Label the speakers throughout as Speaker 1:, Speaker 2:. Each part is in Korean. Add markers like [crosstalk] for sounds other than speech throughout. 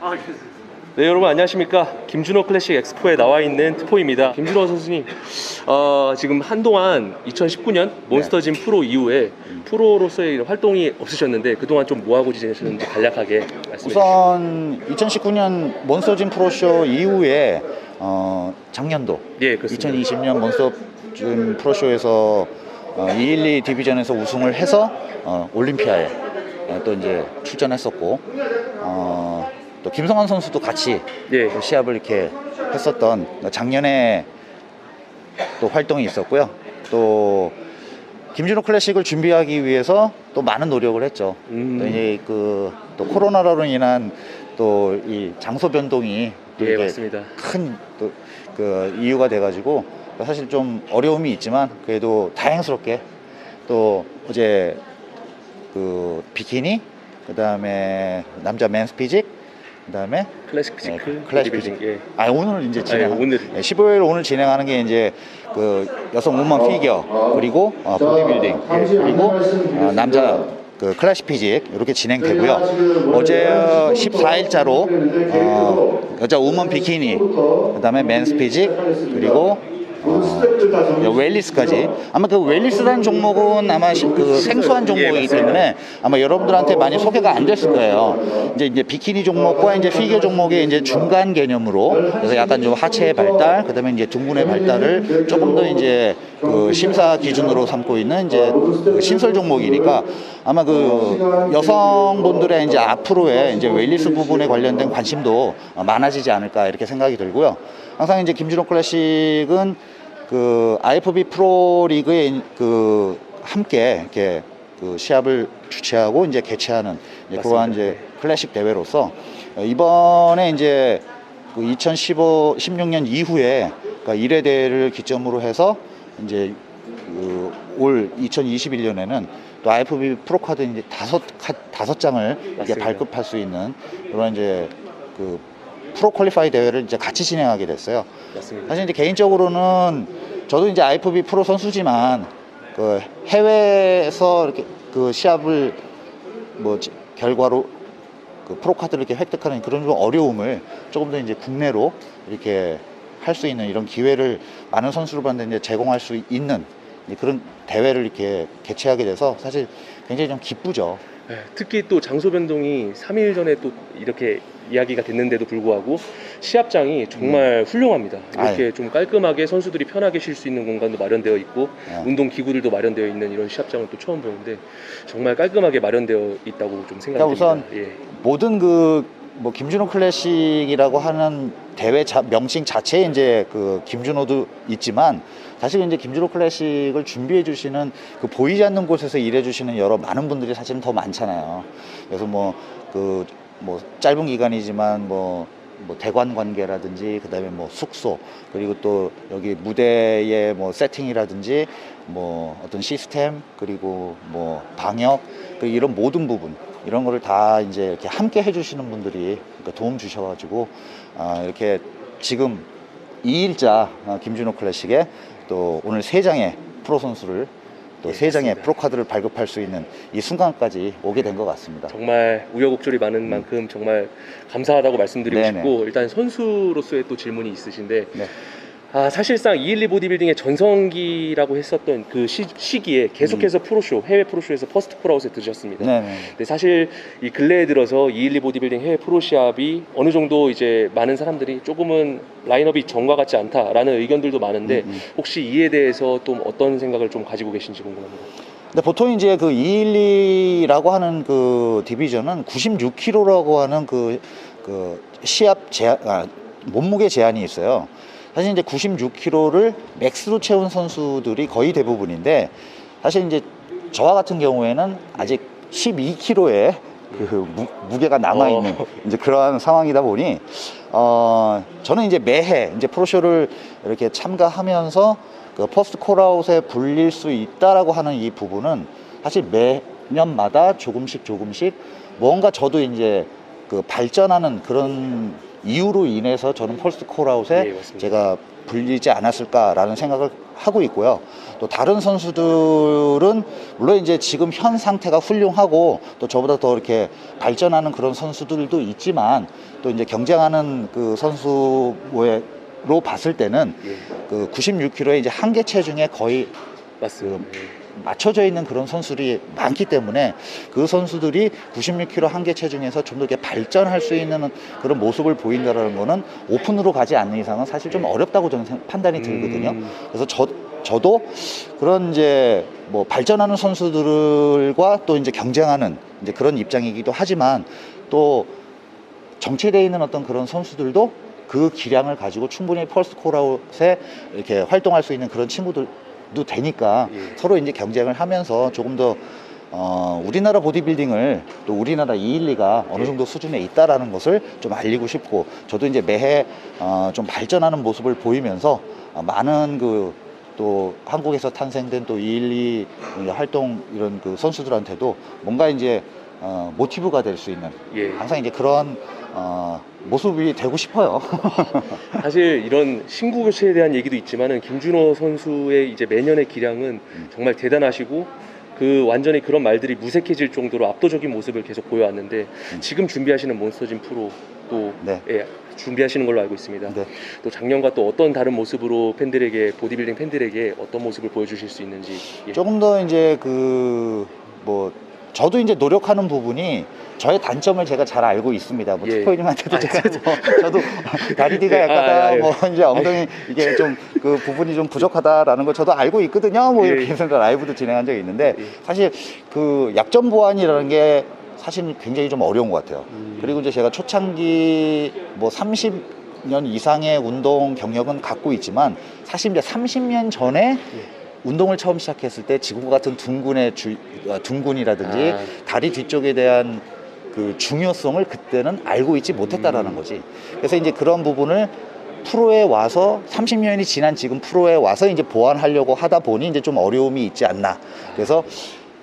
Speaker 1: 아, 그래서
Speaker 2: 네 여러분 안녕하십니까? 김준호 클래식 엑스포에 나와 있는 트포입니다. 김준호 선수님 어, 지금 한동안 2019년 몬스터짐 프로 이후에 프로로서의 활동이 없으셨는데 그동안 좀 뭐하고 지내셨는지 간략하게 말씀해 주시죠
Speaker 3: 우선 2019년 몬스터짐 프로쇼 이후에 어, 작년도
Speaker 2: 예 그렇습니다.
Speaker 3: 2020년 몬스터짐 프로쇼에서 어, 212 디비전에서 우승을 해서 어, 올림피아에 어, 또 이제 출전했었고 어, 또 김성환 선수도 같이
Speaker 2: 예
Speaker 3: 또 시합을 이렇게 했었던 작년에 또 활동이 있었고요. 또 김준호 클래식을 준비하기 위해서 또 많은 노력을 했죠.
Speaker 2: 음.
Speaker 3: 또 이제 그또 코로나로 인한 또 이 장소 변동이
Speaker 2: 또예 맞습니다
Speaker 3: 큰또 그 이유가 돼가지고 사실 좀 어려움이 있지만 그래도 다행스럽게 또 어제 그 비키니 그 다음에 남자 맨스 피직 그 다음에
Speaker 2: 클래식
Speaker 3: 네,
Speaker 2: 피지컬
Speaker 3: 클래식
Speaker 2: 보디빌딩, 예.
Speaker 3: 아 오늘 이제 진행
Speaker 2: 아, 예, 오늘.
Speaker 3: 15일 오늘 진행하는 게 이제 그 여성 우먼 피겨 그리고 어, 보디빌딩 그리고 어, 남자 그 클래식 피직 이렇게 진행되고요. 어제 14일자로 어, 여자 우먼 비키니 그다음에 맨스 피직 그리고 어, 웰리스까지 아마 그 웰리스라는 종목은 아마 시- 그 생소한 종목이기 때문에 아마 여러분들한테 많이 소개가 안 됐을 거예요. 이제 이제 비키니 종목과 이제 피겨 종목의 이제 중간 개념으로 그래서 약간 좀 하체의 발달, 그다음에 이제 둥근의 발달을 조금 더 이제 그 심사 기준으로 삼고 있는 이제 그 신설 종목이니까 아마 그 여성분들의 이제 앞으로의 이제 웰리스 부분에 관련된 관심도 많아지지 않을까 이렇게 생각이 들고요. 항상 이제 김준호 클래식은 그 IFB 프로 리그에 그 함께 이렇게 그 시합을 주최하고 이제 개최하는 이제 그러한. 이제 클래식 대회로서 어, 이번에 이제 그 2015, 16년 이후에 그러니까 1회 대회를 기점으로 해서 이제 그 올 2021년에는 또 IFB 프로카드 이제 다섯 카, 다섯 장을 이제
Speaker 2: 맞습니다.
Speaker 3: 발급할 수 있는 그런 이제 그 프로 퀄리파이 대회를 이제 같이 진행하게 됐어요.
Speaker 2: 맞습니다
Speaker 3: 사실 이제 개인적으로는 저도 이제 IFB 프로 선수지만 그 해외에서 이렇게 그 시합을 뭐 지- 결과로 그 프로 카드를 이렇게 획득하는 그런 좀 어려움을 조금 더 이제 국내로 이렇게 할 수 있는 이런 기회를 많은 선수들한테 이제 제공할 수 있는 그런 대회를 이렇게 개최하게 돼서 사실 굉장히 좀 기쁘죠.
Speaker 2: 예, 특히 또 장소 변동이 3일 전에 또 이렇게 이야기가 됐는데도 불구하고 시합장이 정말 훌륭합니다. 이렇게
Speaker 3: 음. 아유.
Speaker 2: 좀 깔끔하게 선수들이 편하게 쉴 수 있는 공간도 마련되어 있고
Speaker 3: 네.
Speaker 2: 운동 기구들도 마련되어 있는 이런 시합장을 또 처음 보는데 정말 깔끔하게 마련되어 있다고 좀 생각이
Speaker 3: 그러니까
Speaker 2: 듭니다. 예.
Speaker 3: 모든 그 뭐 김준호 클래식이라고 하는 대회 자, 명칭 자체에 이제 그 김준호도 있지만 사실 이제 김준호 클래식을 준비해 주시는 그 보이지 않는 곳에서 일해 주시는 여러 많은 분들이 사실은 더 많잖아요. 그래서 뭐 그 뭐 짧은 기간이지만 뭐뭐 대관 관계라든지 그다음에 뭐 숙소 그리고 또 여기 무대의 뭐 세팅이라든지 뭐 어떤 시스템 그리고 뭐 방역 그 이런 모든 부분 이런 거를 다 이제 이렇게 함께 해주시는 분들이 그러니까 도움 주셔가지고 아 이렇게 지금 2일자 김준호 클래식에 또 오늘 세 장의 프로 선수를 또
Speaker 2: 예,
Speaker 3: 세 장의. 프로 카드를 발급할 수 있는 이 순간까지 오게 된 것 같습니다.
Speaker 2: 정말 우여곡절이 많은 만큼 정말 감사하다고 말씀드리고
Speaker 3: 음. 네네.
Speaker 2: 싶고 일단 선수로서의 또 질문이 있으신데
Speaker 3: 네.
Speaker 2: 아 사실상 212 보디빌딩의 전성기라고 했었던 그 시, 시기에 계속해서 프로쇼 해외 프로쇼에서 퍼스트 콜아웃에 들으셨습니다.
Speaker 3: 음. 네네.
Speaker 2: 근데 사실 이 근래에 들어서 212 보디빌딩 해외 프로 시합이 어느 정도 이제 많은 사람들이 조금은 라인업이 전과 같지 않다라는 의견들도 많은데
Speaker 3: 음, 음.
Speaker 2: 혹시 이에 대해서 좀 어떤 생각을 좀 가지고 계신지 궁금합니다.
Speaker 3: 근데 보통 이제 그 212라고 하는 그 디비전은 96kg라고 하는 그, 그 시합 제한, 아, 몸무게 제한이 있어요. 사실 이제 96kg를 맥스로 채운 선수들이 거의 대부분인데 사실 이제 저와 같은 경우에는 아직 12kg의 그 무, 무게가 남아 있는
Speaker 2: 어. [laughs]
Speaker 3: 이제 그러한 상황이다 보니 어 저는 이제 매해 이제 프로쇼를 이렇게 참가하면서 그 퍼스트 콜아웃에 불릴 수 있다라고 하는 이 부분은 사실 매년마다 조금씩 조금씩 뭔가 저도 이제 그 발전하는 그런 이유로 인해서 저는 퍼스트 콜아웃에
Speaker 2: 예.
Speaker 3: 제가 불리지 않았을까라는 생각을 하고 있고요. 또 다른 선수들은 물론 이제 지금 현 상태가 훌륭하고 또 저보다 더 이렇게 발전하는 그런 선수들도 있지만 또 이제 경쟁하는 그 선수로 봤을 때는
Speaker 2: 예,
Speaker 3: 그 96kg의 이제 한계 체중에 거의
Speaker 2: 맞습니다.
Speaker 3: 맞춰져 있는 그런 선수들이 많기 때문에 그 선수들이 96kg 한계 체중에서 좀 더 이렇게 발전할 수 있는 그런 모습을 보인다라는 거는 오픈으로 가지 않는 이상은 사실 좀 어렵다고 저는 생- 판단이 들거든요.
Speaker 2: 음.
Speaker 3: 그래서 저 저도 그런 이제 뭐 발전하는 선수들과 또 이제 경쟁하는 이제 그런 입장이기도 하지만 또 정체되어 있는 어떤 그런 선수들도 그 기량을 가지고 충분히 펄스 코라웃에 이렇게 활동할 수 있는 그런 친구들 도 되니까
Speaker 2: 예.
Speaker 3: 서로 이제 경쟁을 하면서 조금 더 어, 우리나라 보디빌딩을 또 우리나라 212가 어느
Speaker 2: 예.
Speaker 3: 정도 수준에 있다라는 것을 좀 알리고 싶고 저도 이제 매해 어, 좀 발전하는 모습을 보이면서 어, 많은 그 또 한국에서 탄생된 또 212 활동 이런 그 선수들한테도 뭔가 이제 어, 모티브가 될 수 있는
Speaker 2: 예.
Speaker 3: 항상 이제 그런 어, 모습이 되고 싶어요. [laughs]
Speaker 2: 사실 이런 신구 교체에 대한 얘기도 있지만은 김준호 선수의 이제 매년의 기량은
Speaker 3: 음.
Speaker 2: 정말 대단하시고 그 완전히 그런 말들이 무색해질 정도로 압도적인 모습을 계속 보여왔는데
Speaker 3: 음.
Speaker 2: 지금 준비하시는 몬스터진 프로 또
Speaker 3: 네.
Speaker 2: 예, 준비하시는 걸로 알고 있습니다.
Speaker 3: 네.
Speaker 2: 또 작년과 또 어떤 다른 모습으로 팬들에게 보디빌딩 팬들에게 어떤 모습을 보여주실 수 있는지 예.
Speaker 3: 조금 더 이제 그뭐 저도 이제 노력하는 부분이 저의 단점을 제가 잘 알고 있습니다. 뭐
Speaker 2: 예.
Speaker 3: 투포이님한테도
Speaker 2: 아,
Speaker 3: 제가 뭐 [laughs] 저도 다리디가
Speaker 2: 예,
Speaker 3: 약하다,
Speaker 2: 아, 아, 예.
Speaker 3: 뭐 이제 엉덩이 이게 좀 그 부분이 좀 부족하다라는 걸 저도 알고 있거든요. 뭐
Speaker 2: 예.
Speaker 3: 이렇게 해서 라이브도 진행한 적이 있는데
Speaker 2: 예.
Speaker 3: 사실 그 약점 보완이라는 게 사실 굉장히 좀 어려운 것 같아요.
Speaker 2: 음.
Speaker 3: 그리고 이제 제가 초창기 뭐 30년 이상의 운동 경력은 갖고 있지만 사실 이제 30년 전에
Speaker 2: 예.
Speaker 3: 운동을 처음 시작했을 때 지금과 같은 둥근의 주, 어, 둥근이라든지
Speaker 2: 아.
Speaker 3: 다리 뒤쪽에 대한 그 중요성을 그때는 알고 있지 못했다라는
Speaker 2: 음.
Speaker 3: 거지. 그래서 이제 그런 부분을 프로에 와서 30년이 지난 지금 프로에 와서 이제 보완하려고 하다 보니 이제 좀 어려움이 있지 않나. 그래서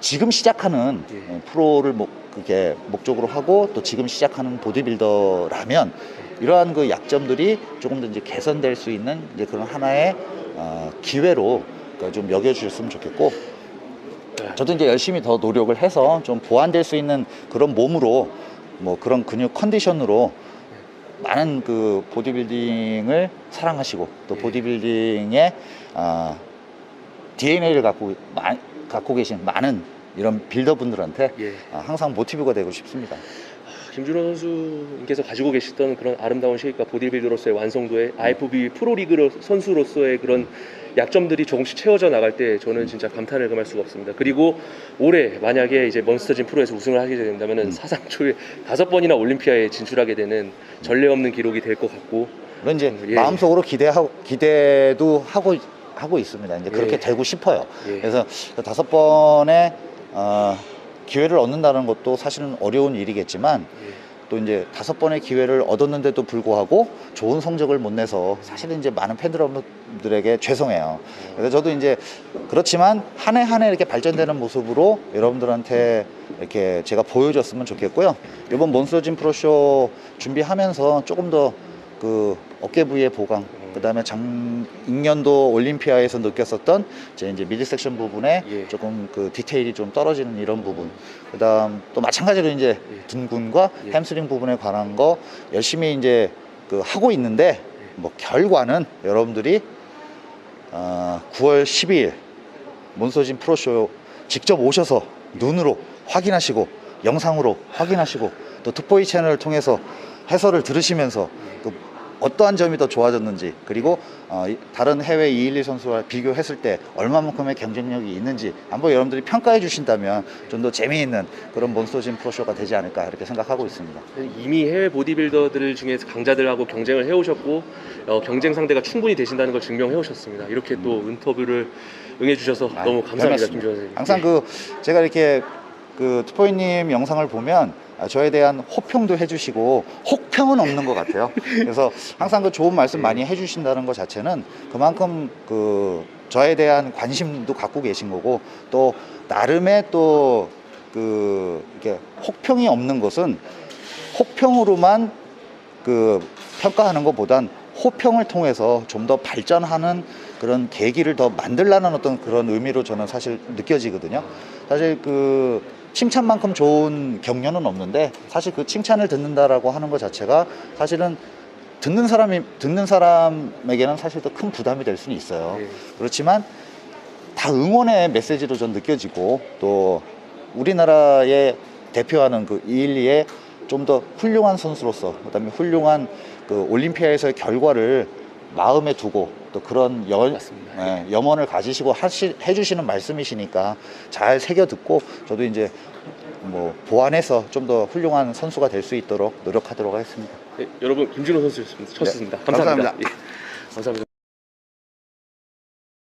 Speaker 3: 지금 시작하는
Speaker 2: 예.
Speaker 3: 어, 프로를 목, 그게 목적으로 하고 또 지금 시작하는 보디빌더라면 이러한 그 약점들이 조금 더 이제 개선될 수 있는 이제 그런 하나의 어, 기회로 그좀 여겨주셨으면 좋겠고
Speaker 2: 네.
Speaker 3: 저도 이제 열심히 더 노력을 해서 좀 보완될 수 있는 그런 몸으로 뭐 그런 근육 컨디션으로 많은 그 보디빌딩을 사랑하시고 또
Speaker 2: 예.
Speaker 3: 보디빌딩의 아, DNA를 갖고 마- 갖고 계신 많은 이런 빌더분들한테
Speaker 2: 예.
Speaker 3: 아, 항상 모티브가 되고 싶습니다.
Speaker 2: 김준호 선수님께서 가지고 계시던 그런 아름다운 쉐입과 보디빌더로서의 완성도에 IFB 프로리그 선수로서의 그런 약점들이 조금씩 채워져 나갈 때 저는 진짜 감탄을 금할 수가 없습니다. 그리고 올해 만약에 이제 몬스터진 프로에서 우승을 하게 된다면은
Speaker 3: 음.
Speaker 2: 사상 초에 다섯 번이나 올림피아에 진출하게 되는 전례 없는 기록이 될 것 같고
Speaker 3: 물론 이제
Speaker 2: 음, 예.
Speaker 3: 마음속으로 기대하고 기대도 하고 하고 있습니다. 이제 그렇게
Speaker 2: 예.
Speaker 3: 되고 싶어요.
Speaker 2: 예.
Speaker 3: 그래서 그 다섯 번의 어, 기회를 얻는다는 것도 사실은 어려운 일이겠지만
Speaker 2: 예.
Speaker 3: 또 이제 다섯 번의 기회를 얻었는데도 불구하고 좋은 성적을 못 내서 사실은 이제 많은 팬 여러분들에게 죄송해요. 그래서 저도 이제 그렇지만 한해 한 해 이렇게 발전되는 모습으로 여러분들한테 이렇게 제가 보여줬으면 좋겠고요. 이번 몬스터진 프로쇼 준비하면서 조금 더그 어깨 부위의 보강, 그 다음에 작년도 올림피아에서 느꼈었던 제 이제 미드 섹션 부분에
Speaker 2: 예.
Speaker 3: 조금 그 디테일이 좀 떨어지는 이런 부분. 그 다음 또 마찬가지로 이제
Speaker 2: 예.
Speaker 3: 둔근과
Speaker 2: 예.
Speaker 3: 햄스트링 부분에 관한 거 열심히 이제 그 하고 있는데 뭐 결과는 여러분들이 어, 9월 12일 몬스터진 프로쇼 직접 오셔서 눈으로 확인하시고 영상으로 확인하시고 또 특보이 채널을 통해서 해설을 들으시면서 그 어떠한 점이 더 좋아졌는지 그리고 어, 이- 다른 해외 212 선수와 비교했을 때 얼마만큼의 경쟁력이 있는지 한번 여러분들이 평가해 주신다면 좀 더 재미있는 그런 몬스터진 프로쇼가 되지 않을까 이렇게 생각하고 있습니다.
Speaker 2: 이미 해외 보디빌더들 중에서 강자들하고 경쟁을 해오셨고 어, 경쟁 상대가 충분히 되신다는 걸 증명해 오셨습니다. 이렇게 또 인터뷰를 응해 주셔서
Speaker 3: 아,
Speaker 2: 너무 감사합니다, 선생님.
Speaker 3: 항상 그 제가 이렇게 그 투포이님 영상을 보면 아, 저에 대한 호평도 해주시고 혹평은 없는 것 같아요. 그래서 항상 그 좋은 말씀 많이 해주신다는 것 자체는 그만큼 그 저에 대한 관심도 갖고 계신 거고 또 나름의 또 그 이렇게 혹평이 없는 것은 혹평으로만 그 평가하는 것보단 호평을 통해서 좀 더 발전하는 그런 계기를 더 만들라는 어떤 그런 의미로 저는 사실 느껴지거든요. 사실 그 칭찬만큼 좋은 격려는 없는데 사실 그 칭찬을 듣는다라고 하는 것 자체가 사실은 듣는 사람이 듣는 사람에게는 사실 더 큰 부담이 될 수는 있어요.
Speaker 2: 네.
Speaker 3: 그렇지만 다 응원의 메시지로 전 느껴지고 또 우리나라의 대표하는 그 이일리의 좀 더 훌륭한 선수로서 그다음에 훌륭한 그 올림피아에서의 결과를 마음에 두고 또 그런 열,
Speaker 2: 맞습니다.
Speaker 3: 예, 염원을 가지시고 하시, 해주시는 말씀이시니까 잘 새겨 듣고 저도 이제 뭐 보완해서 좀 더 훌륭한 선수가 될 수 있도록 노력하도록 하겠습니다.
Speaker 2: 네, 여러분 김준호 선수였습니다. 쳤습니다.
Speaker 3: 네,
Speaker 2: 감사합니다.
Speaker 3: 감사합니다.
Speaker 2: 예, 감사합니다.